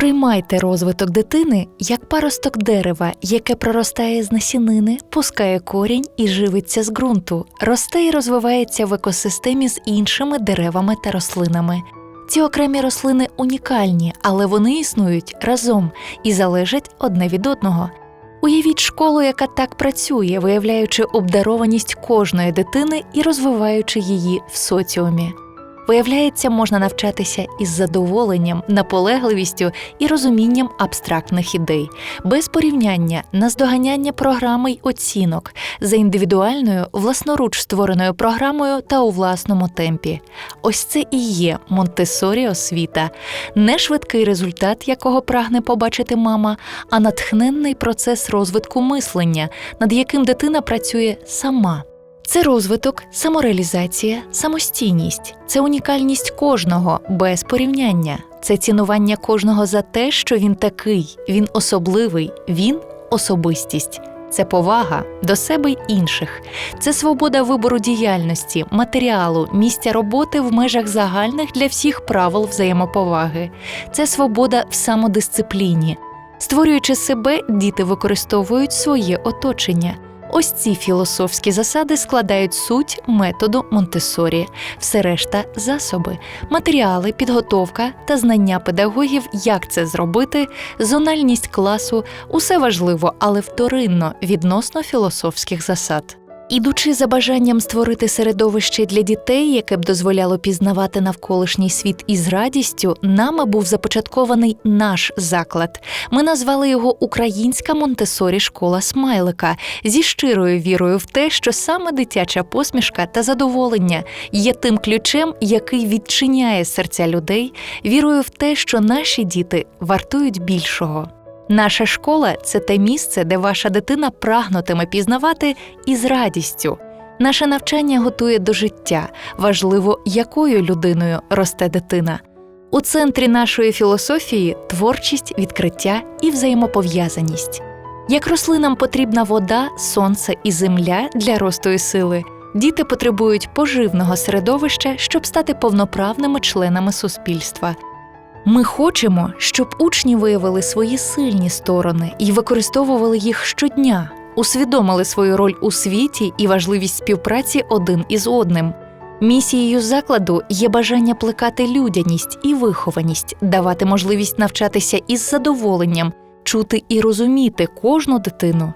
Сприймайте розвиток дитини як паросток дерева, яке проростає з насінини, пускає корінь і живиться з ґрунту, росте і розвивається в екосистемі з іншими деревами та рослинами. Ці окремі рослини унікальні, але вони існують разом і залежать одне від одного. Уявіть школу, яка так працює, виявляючи обдарованість кожної дитини і розвиваючи її в соціумі. Виявляється, можна навчатися із задоволенням, наполегливістю і розумінням абстрактних ідей, без порівняння, наздоганяння програми й оцінок, за індивідуальною, власноруч створеною програмою та у власному темпі. Ось це і є Монтесорі освіта, не швидкий результат, якого прагне побачити мама, а натхненний процес розвитку мислення, над яким дитина працює сама. Це розвиток, самореалізація, самостійність, це унікальність кожного без порівняння, це цінування кожного за те, що він такий, він особливий, він особистість. Це повага до себе й інших, це свобода вибору діяльності, матеріалу, місця роботи в межах загальних для всіх правил взаємоповаги, це свобода в самодисципліні. Створюючи себе, діти використовують своє оточення. Ось ці філософські засади складають суть методу Монтесорі, все решта засоби, матеріали, підготовка та знання педагогів, як це зробити, зональність класу усе важливо, але вторинно відносно філософських засад. Ідучи за бажанням створити середовище для дітей, яке б дозволяло пізнавати навколишній світ із радістю, нами був започаткований наш заклад. Ми назвали його Українська Монтесорі школа смайлика зі щирою вірою в те, що саме дитяча посмішка та задоволення є тим ключем, який відчиняє серця людей, вірою в те, що наші діти вартують більшого. Наша школа це те місце, де ваша дитина прагнутиме пізнавати із радістю. Наше навчання готує до життя, важливо, якою людиною росте дитина. У центрі нашої філософії творчість, відкриття і взаємопов'язаність. Як рослинам потрібна вода, сонце і земля для росту і сили, діти потребують поживного середовища, щоб стати повноправними членами суспільства. Ми хочемо, щоб учні виявили свої сильні сторони і використовували їх щодня, усвідомили свою роль у світі і важливість співпраці один із одним. Місією закладу є бажання плекати людяність і вихованість, давати можливість навчатися із задоволенням, чути і розуміти кожну дитину.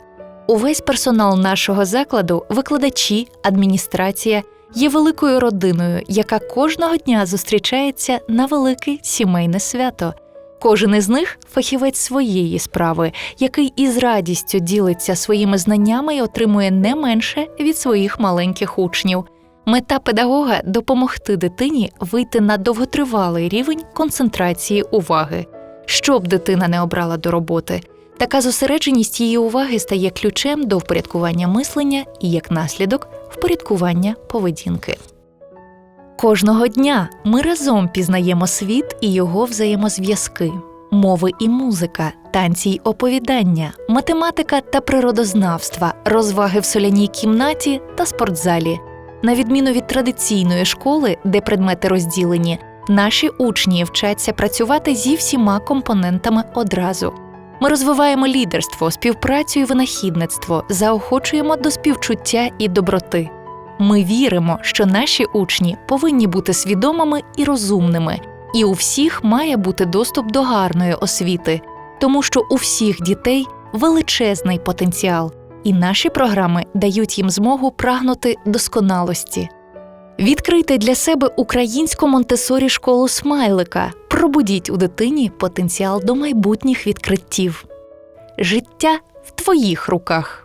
Увесь персонал нашого закладу, викладачі, адміністрація є великою родиною, яка кожного дня зустрічається на велике сімейне свято. Кожен із них фахівець своєї справи, який із радістю ділиться своїми знаннями і отримує не менше від своїх маленьких учнів. Мета педагога допомогти дитині вийти на довготривалий рівень концентрації уваги, щоб дитина не обрала до роботи. Така зосередженість її уваги стає ключем до впорядкування мислення і, як наслідок, впорядкування поведінки. Кожного дня ми разом пізнаємо світ і його взаємозв'язки, мови і музика, танці й оповідання, математика та природознавства, розваги в соляній кімнаті та спортзалі. На відміну від традиційної школи, де предмети розділені, наші учні вчаться працювати зі всіма компонентами одразу. Ми розвиваємо лідерство, співпрацю і винахідництво, заохочуємо до співчуття і доброти. Ми віримо, що наші учні повинні бути свідомими і розумними, і у всіх має бути доступ до гарної освіти, тому що у всіх дітей величезний потенціал, і наші програми дають їм змогу прагнути досконалості. Відкрийте для себе українську Монтесорі школу смайлика, пробудіть у дитині потенціал до майбутніх відкриттів. Життя в твоїх руках.